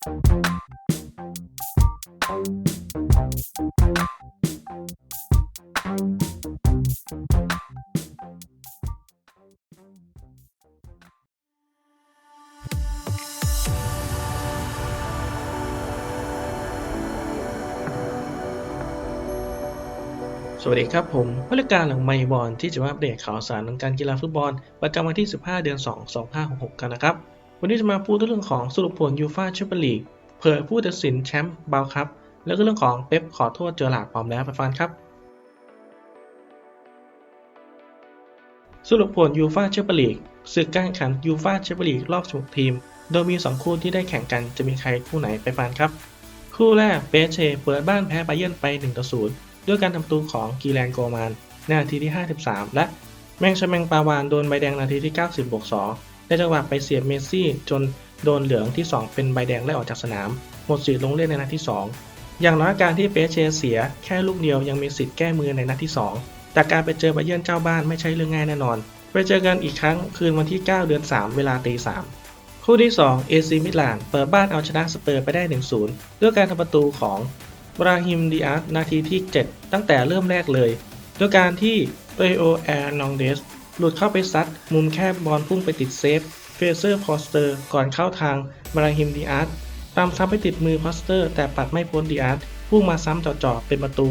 สวัสดีครับผมบริการหลังไมบอลที่จะมาอัปเดตข่าวสารทางการกีฬาฟุตบอล ประจำวันที่ 15 เดือน 2 2566 กันนะครับ วันนี้จะมาพูดเรื่องของสรุปผลยูฟ่าแชมเปี้ยนลีกเผยผู้ตัดสินแชมป์บาวครับ แล้วก็เรื่องของเป๊ปขอโทษเจอหลาดพร้อมแล้วไปฟังครับ สรุปผลยูฟ่าแชมเปี้ยนลีกศึกการแข่งขันยูฟ่าแชมเปี้ยนลีกรอบ16ทีม โดยมี 2 คู่ที่ได้แข่งกันจะมีใครคู่ไหนไปฟังครับ คู่แรกเปเชเปิดบ้านแพ้ไบเยิร์นไป1-0ด้วยการทำประตูของกีแลนโกมานในนาทีที่ 53 และแมงชแมงปาวานโดนใบแดงนาทีที่ 90บวก2 ได้จังหวะไปเสียบเมสซี่ จนโดนเหลืองที่ 2 เป็นใบแดงไล่ออกจากสนาม หมดสิทธิ์ลงเล่นในนัดที่ 2 อย่างน้อยการที่เปเชเสียแค่ลูกเดียวยังมีสิทธิ์แก้มือในนัดที่ 2 แต่การไปเจอไบเยิร์นเจ้าบ้านไม่ใช่เรื่องง่ายแน่นอน ไปเจอกันอีกครั้งคืนวันที่ 9 เดือน 3 เวลาตี3คู่ที่2เอซีมิลานเปิดบ้านเอาชนะสเปอร์ไปได้ 1-0 ด้วยการทำประตูของบราฮิมดิอาสนาทีที่ 7 ตั้งแต่เริ่มแรกเลย ด้วยการที่เตโอแอร์นองเดส หลุดเข้าไปซัด มุมแคบบอลพุ่งไปติดเซฟ เฟเซอร์พอสเตอร์ ก่อนเข้าทางบราฮิมดิอาสตตามซ้ำไปติดมือพอสเตอร์ แต่ปัดไม่พ้นดิอาสพุ่งมาซ้ำจ่อๆเป็นประตู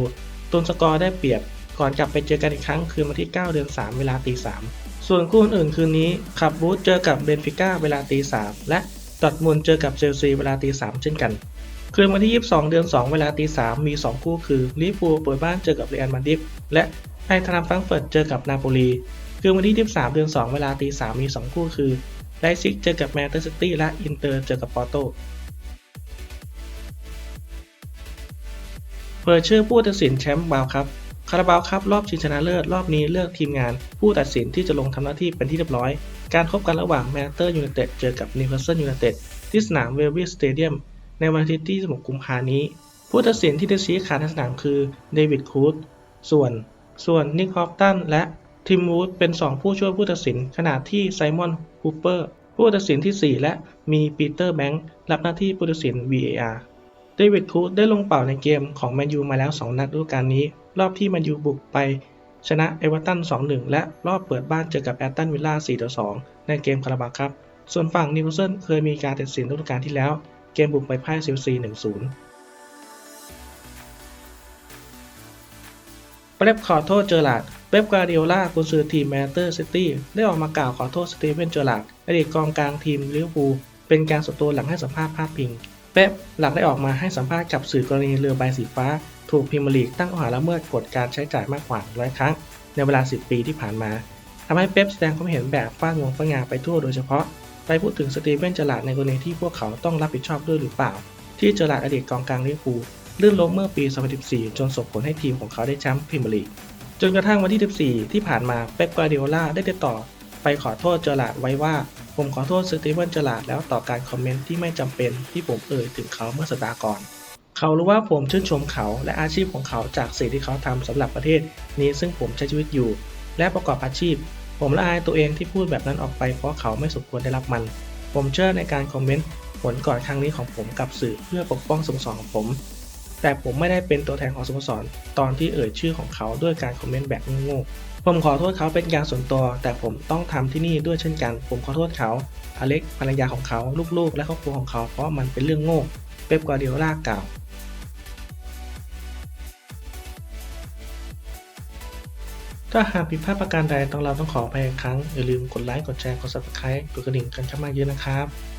ตุนสกอร์ได้เปรียบ ก่อนกลับไปเจอกันอีกครั้งคืนวันที่ 9 เดือน 3 เวลาตี3ส่วนคู่อื่นคืนนี้ขับบูธเจอกับเบนฟิก้าเวลาตี3และดอร์ทมุนเจอกับเชลซีเวลาตี3เช่นกันคืนวันที่ 22 เดือน 2 เวลาตี3มี 2 คู่คือลิเวอร์พูลเปิดบ้านเจอกับเรอัลมาดริดและไอทรัมฟังเฟิร์ตเจอกับนาโปลี คืนวันที่ 23 เดือน 2 เวลาตี3มี 2 คู่คือไลซิกเจอกับแมนเชสเตอร์ซิตี้และอินเตอร์เจอกับปอร์โตเผยชื่อผู้ตัดสินแชมป์บาวครับคาราบาวครับรอบชิงชนะเลิศรอบนี้เลือกทีมงาน ผู้ตัดสินที่จะลงทำหน้าที่เป็นที่เรียบร้อย การพบกันระหว่างแมนเชสเตอร์ยูไนเต็ดเจอกับนิวคาสเซิลยูไนเต็ดที่สนามเวลวิสสเตเดียมในวันอาทิตย์ที่16กุมภานี้ ผู้ตัดสินที่ได้ชี้ขาดในสนามคือเดวิดคูดส่วน ส่วนนิกฮอฟตันและ ทิมวูดเป็น 2 ผู้ช่วยผู้ตัดสิน ขณะที่ไซมอนฮูเปอร์ผู้ตัดสินที่ 4 และมีปีเตอร์แบงค์รับหน้าที่ผู้ตัดสิน VAR เดวิดคูดได้ลงเป่าในเกมของแมนยูมาแล้ว 2 นัดฤดูกาลนี้ รอบที่แมนยูบุกไป ชนะเอเวอร์ตัน 2-1 และรอบเปิดบ้านเจอกับแอตตันวิลล่า 4-2 ในเกมคาราบาครับส่วนฝั่งนิวเซิลเคยมีการตัดสินฤดูกาลที่แล้ว เกมบุกไปพ่ายเซลซี 1-0เป๊ปขอโทษเจอร์ลาด เป๊ป กวาร์ดิโอลากุนซือทีมแมนเชสเตอร์ซิตี้ได้ออกมากล่าวขอโทษสตีเวนเจอร์ลาร์ดอดีตกองกลางทีมลิเวอร์พูลเป็นการส่วนตัวหลังให้สัมภาษณ์พาดพิง เป๊ปหลังได้ออกมาให้สัมภาษณ์กับสื่อกรณีเรือใบสีฟ้า ถูกพรีเมียร์ลีกตั้งข้อหาละเมิดกฎการใช้จ่ายมากกว่าร้อยครั้ง ในเวลา 10 ปีที่ผ่านมาทำให้เป๊ปแสดงความเห็นแบบฟาดงวงฟาดงาไปทั่วโดยเฉพาะไปพูดถึงสตีเวนเจอร์ลาร์ดในกรณีที่พวกเขาต้องรับผิดชอบด้วยหรือเปล่า ที่เจอร์ลาร์ดอดีตกองกลางลิเวอร์พูลลื่นล้มเมื่อปี 2014 จนส่งผลให้ทีมของเขาได้แชมป์พรีเมียร์ลีก จนกระทั่งวันที่ 14 ที่ผ่านมาเป๊ปกวาร์ดิโอลาได้ติดต่อ ไปขอโทษเจอร์ลาร์ดไว้ว่า ผมขอโทษสตีเวนเจอร์ลาร์ดแล้วต่อการคอมเมนต์ที่ไม่จำเป็นที่ผมเอ่ยถึงเขาเมื่อสัปดาห์ก่อน เขารู้ว่าผมชื่นชมเขาและอาชีพของเขาจากสิ่งที่เขาทำสำหรับประเทศ นี้ซึ่งผมใช้ชีวิตอยู่ และประกอบอาชีพ ผมละอายตัวเองที่พูดแบบนั้นออกไปเพราะเขาไม่สมควรได้รับมัน ผมเชื่อในการคอมเมนต์ผลก่อนครั้งนี้ของผมกับสื่อเพื่อปกป้องสโมสรของผม แต่ผมไม่ได้เป็นตัวแทนของสโมสร ตอนที่เอ่ยชื่อของเขาด้วยการคอมเมนต์แบบโง่ๆผมขอโทษเขาเป็นการส่วนตัว แต่ผมต้องทำที่นี่ด้วยเช่นกัน ผมขอโทษเขาอเล็กภรรยาของเขาลูกๆ และครอบครัวของเขาเพราะมันเป็นเรื่องโง่เป๊ปกวาร์ดิโอลากล่าวถ้าหากผิดพลาดประการใดต้องเราต้องขออภัยอีกครั้ง อย่าลืมกดไลค์ กดแชร์ กด subscribe กดกระดิ่งกันเข้ามาเยอะนะครับ